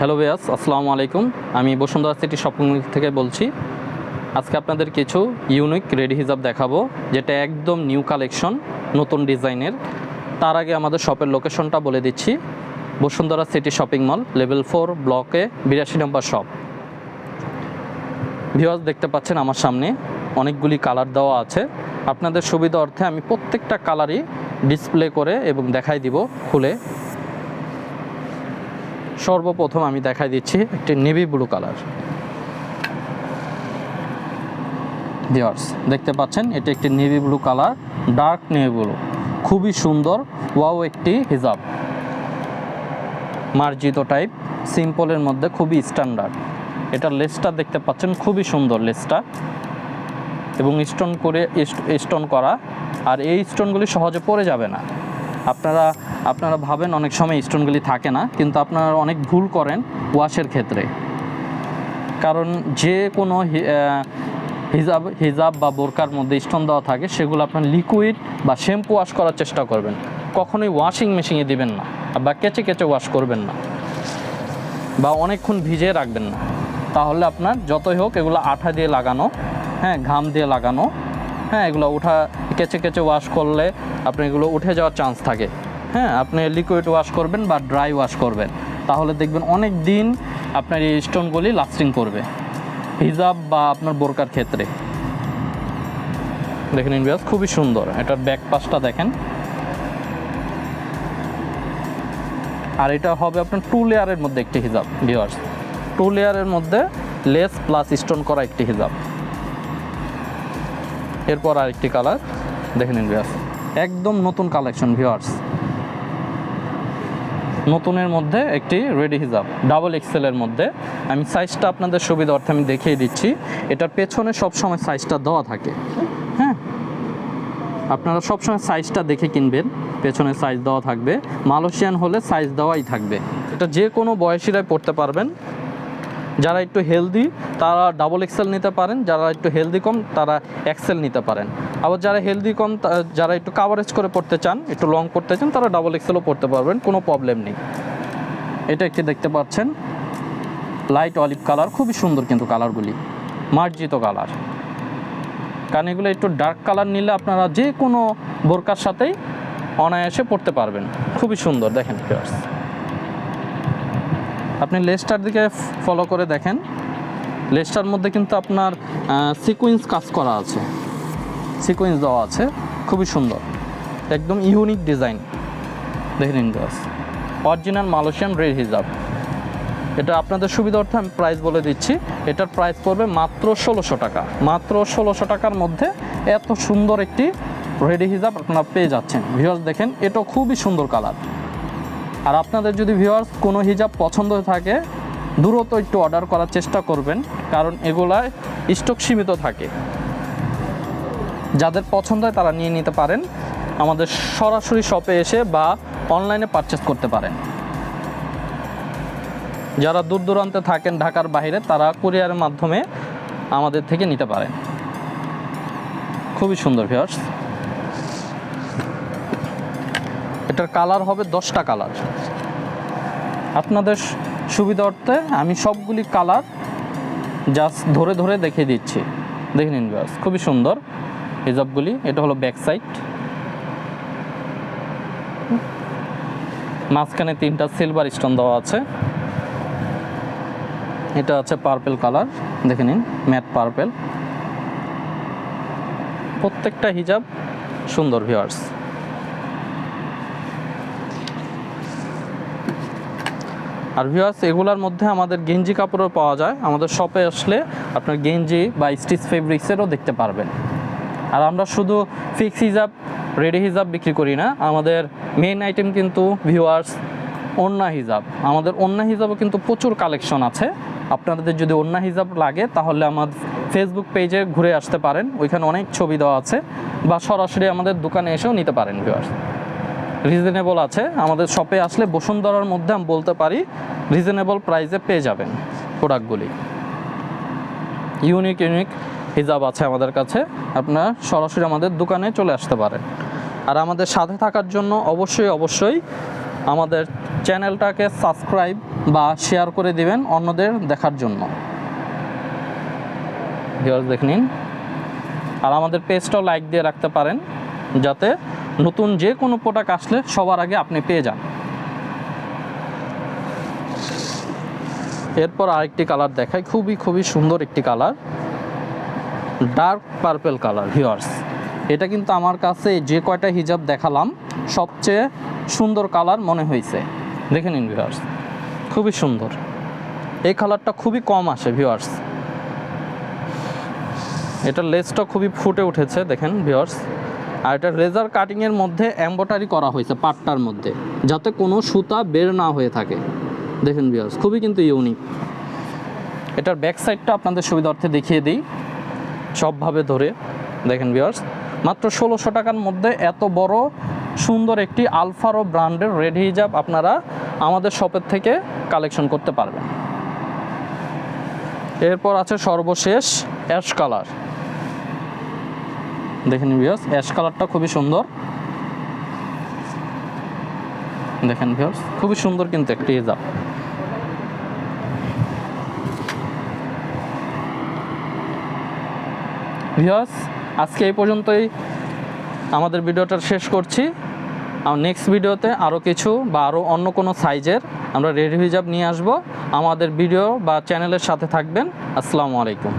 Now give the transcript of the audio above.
Hello বেয়াস আসসালামু আলাইকুম। আমি বসুন্ধরা সিটি শপিং মল থেকে বলছি। আজকে আপনাদের কিছু ইউনিক রেডি হিজাব দেখাবো, যেটা একদম নিউ কালেকশন নতুন ডিজাইনের। তার আগে আমাদের শপের লোকেশনটা বলে দিচ্ছি। Bashundhara city shopping mall level four ব্লকে বিরাশি নম্বর শপ ভিওয়ার্স দেখতে পাচ্ছেন আমার সামনে অনেকগুলি কালার দেওয়া আছে। আপনাদের সুবিধা অর্থে আমি প্রত্যেকটা কালারই ডিসপ্লে করে এবং দেখাই দিব খুলে। সর্বপ্রথম আমি দেখাই দিচ্ছি একটি নেভি ব্লু কালার। ভিওয়ার্স দেখতে পাচ্ছেন, এটি একটি navy blue colour, dark navy blue. খুবই সুন্দর, ওয়াও একটি হিজাব। মার্জিত টাইপ, সিম্পলের মধ্যে খুবই স্ট্যান্ডার্ড। এটা লেসটা দেখতে পাচ্ছেন, খুবই সুন্দর লেসটা। এবং স্টোন করে স্টোন করা। আর এই স্টোনগুলি সহজে পড়ে যাবে না। আপনারা আপনারা ভাবেন অনেক সময় স্টোনগুলি থাকে না, কিন্তু আপনারা অনেক ভুল করেন ওয়াশের ক্ষেত্রে। কারণ যে কোনো হিজাব হিজাব বা বোরকার মধ্যে স্টোন দেওয়া থাকে, সেগুলো আপনার লিকুইড বা শ্যাম্পু ওয়াশ করার চেষ্টা করবেন। কখনোই ওয়াশিং মেশিনে দিবেন না, বা কেচে কেচে ওয়াশ করবেন না, বা অনেকক্ষণ ভিজিয়ে রাখবেন না। তাহলে আপনার যতই হোক এগুলো আঠা দিয়ে লাগানো হ্যাঁ ঘাম দিয়ে লাগানো হ্যাঁ এগুলো উঠা কেচে কেচে ওয়াশ করলে আপনি এগুলো উঠে যাওয়ার চান্স থাকে। হ্যাঁ আপনি লিকুইড ওয়াশ করবেন বা ড্রাই ওয়াশ করবেন। তাহলে দেখবেন অনেক দিন আপনার এই স্টোনগুলি লাস্টিং করবে। হিজাব বা আপনার বোরকার ক্ষেত্রে। দেখেন ইনভিয়াস খুবই সুন্দর। এটার ব্যাক পাশটা দেখেন। আর এটা হবে আপনার টু লেয়ারের মধ্যে একটি হিজাব ভিওয়ার্স টু লেয়ারের মধ্যে লেস প্লাস স্টোন করা একটি হিজাব। এরপর আরেকটি কালার দেখে নিন ভিওয়ার্স একদম নতুন কালেকশন ভিওয়ার্স নতুনের মধ্যে একটি রেডি হিজাব ডাবল এক্সেলের মধ্যে। আমি সাইজটা আপনাদের সুবিধা অর্থে আমি দেখিয়ে দিচ্ছি। এটার পেছনে সবসময় সাইজটা দেওয়া থাকে। হ্যাঁ? আপনারা সবসময় সাইজটা দেখে কিনবেন। পেছনে সাইজ দেওয়া থাকবে। মালয়েশিয়ান হলে সাইজ দেওয়াই থাকবে। এটা যে কোনো বয়সীরাই পড়তে পারবেন। যারা একটু হেলদি তারা ডাবল এক্সেল নিতে পারেন, যারা একটু হেলদি কম, তারা এক্সেল নিতে পারেন। আবার যারা হেলদি কম যারা একটু কাভারেজ করে পড়তে চান, একটু লং পড়তে চান, তারা ডাবল এক্সেলও পড়তে পারবেন, কোনো প্রবলেম নেই। এটা একটি দেখতে পাচ্ছেন। লাইট অলিভ কালার খুবই সুন্দর কিন্তু কালারগুলি মার্জিত কালার কারণ এগুলো একটু ডার্ক কালার নিলে আপনারা যে কোনো বোরকার সাথেই অনায়াসে পড়তে পারবেন। খুবই সুন্দর, দেখেন আপনি লেসটার দিকে ফলো করে দেখেন। লেসটার মধ্যে কিন্তু আপনার সিকুয়েন্স কাজ করা আছে। সিকুয়েন্স দেওয়া আছে। খুবই সুন্দর। একদম ইউনিক ডিজাইন দেখে নিন ভিউয়ার্স অরিজিনাল মালয়েশিয়ান রেড হিজাব এটা আপনাদের সুবিধার্থে আমি প্রাইস বলে দিচ্ছি। এটার প্রাইস পড়বে মাত্র ষোলোশো টাকা। মাত্র ষোলোশো টাকার মধ্যে এত সুন্দর একটি রেডি হিজাব আপনারা পেয়ে যাচ্ছেন। ভিউয়ার্স দেখেন এটা খুবই সুন্দর কালার আর আপনাদের যদি ভিউয়ার্স কোনো হিজাব পছন্দ থাকে, দ্রুত একটু অর্ডার করার চেষ্টা করবেন, কারণ এগুলায় স্টক সীমিত থাকে। যাদের পছন্দ হয় তারা নিয়ে নিতে পারেন, আমাদের সরাসরি শপে এসে বা অনলাইনে পারচেস করতে পারেন। যারা দূর দূরান্তে থাকেন ঢাকার বাইরে, তারা কুরিয়ারের মাধ্যমে আমাদের থেকে নিতে পারেন। খুবই সুন্দর ভিউয়ার্স এটার কালার হবে দশটা কালার। আপনাদের সুবিধার্থে আমি সবগুলি কালার জাস্ট ধরে ধরে দেখিয়ে দিচ্ছি। দেখে নিন ভিউয়ার্স খুবই সুন্দর হিজাবগুলি। এটা হলো ব্যাক সাইড মাঝখানে তিনটা সিলভার স্টোন দেওয়া আছে। এটা আছে পার্পেল কালার দেখে নিন ম্যাট পার্পেল প্রত্যেকটা হিজাব সুন্দর ভিউয়ার্স আর ভিউয়ার্স এগুলোর মধ্যে আমাদের গেঞ্জি কাপড়ও পাওয়া যায়। আমাদের শপে আসলে আপনার গেঞ্জি বা স্টিচ ফেব্রিক্সেরও দেখতে পারবেন। আর আমরা শুধু ফিক্স হিজাব রেডি হিজাব বিক্রি করি না, আমাদের মেন আইটেম কিন্তু ভিউয়ার্স ওন্না হিজাব আমাদের ওন্না হিজাবও কিন্তু প্রচুর কালেকশন আছে। আপনাদের যদি ওন্না হিজাব লাগে, তাহলে আমাদের ফেসবুক পেজে ঘুরে আসতে পারেন। ওইখানে অনেক ছবি দেওয়া আছে। বা সরাসরি আমাদের দোকানে এসেও নিতে পারেন ভিউয়ার্স রিজনেবল আছে। আমাদের শপে আসলে বসুন্ধরার মধ্যে আমি বলতে পারি রিজনেবল প্রাইসে পেয়ে যাবেন প্রোডাক্টগুলি ইউনিক ইউনিক হিজাব আছে আমাদের কাছে। আপনার সরাসরি আমাদের দোকানে চলে আসতে পারেন। আর আমাদের সাথে থাকার জন্য অবশ্যই অবশ্যই আমাদের চ্যানেলটাকে সাবস্ক্রাইব বা শেয়ার করে দিবেন অন্যদের দেখার জন্য। দেখে নিন। আর আমাদের পেজটাও লাইক দিয়ে রাখতে পারেন, যাতে নতুন যে কোনো প্রোডাক্ট আসলে সবার আগে আপনি পেয়ে যান। এরপর আরেকটি কালার দেখাই, খুবই খুবই সুন্দর একটি colour dark purple colour viewers এটা কিন্তু আমার কাছে যে কয়টা হিজাব দেখালাম, সবচেয়ে সুন্দর কালার মনে হয়েছে দেখে নিন ভিওয়ার্স খুবই সুন্দর। এই কালারটা খুবই কম আসে ভিওয়ার্স এটার লেসটা খুবই ফুটে উঠেছে, দেখেন ভিওয়ার্স আর এটা রেজার কাটিংয়ের মধ্যে এম্বটারি করা হয়েছে, পাটটার মধ্যে, যাতে কোনো সুতা বের না হয়ে থাকে। দেখেন ভিওয়ার্স খুবই কিন্তু ইউনিক এটার ব্যাক সাইডটা আপনাদের সুবিধার্থে দেখিয়ে দিই, সবভাবে ধরে। দেখেন ভিওয়ার্স মাত্র ষোলোশো টাকার মধ্যে এত বড়, সুন্দর একটি আলফারো ব্র্যান্ডের রেড হিজাব আপনারা আমাদের শপের থেকে কালেকশন করতে পারবেন। এরপর আছে সর্বশেষ অ্যাশ কালার দেখেন ভিওর্স অ্যাশ কালারটা খুবই সুন্দর। দেখেন ভিওর্স খুবই সুন্দর কিন্তু একটি হিজাব ভিওর্স আজকে এই পর্যন্তই। আমাদের ভিডিওটা শেষ করছি। আর নেক্সট ভিডিওতে আরও কিছু বা আরও অন্য কোনো সাইজের আমরা রেডি হিজাব নিয়ে আসব। আমাদের ভিডিও বা চ্যানেলের সাথে থাকবেন। আসসালামু আলাইকুম।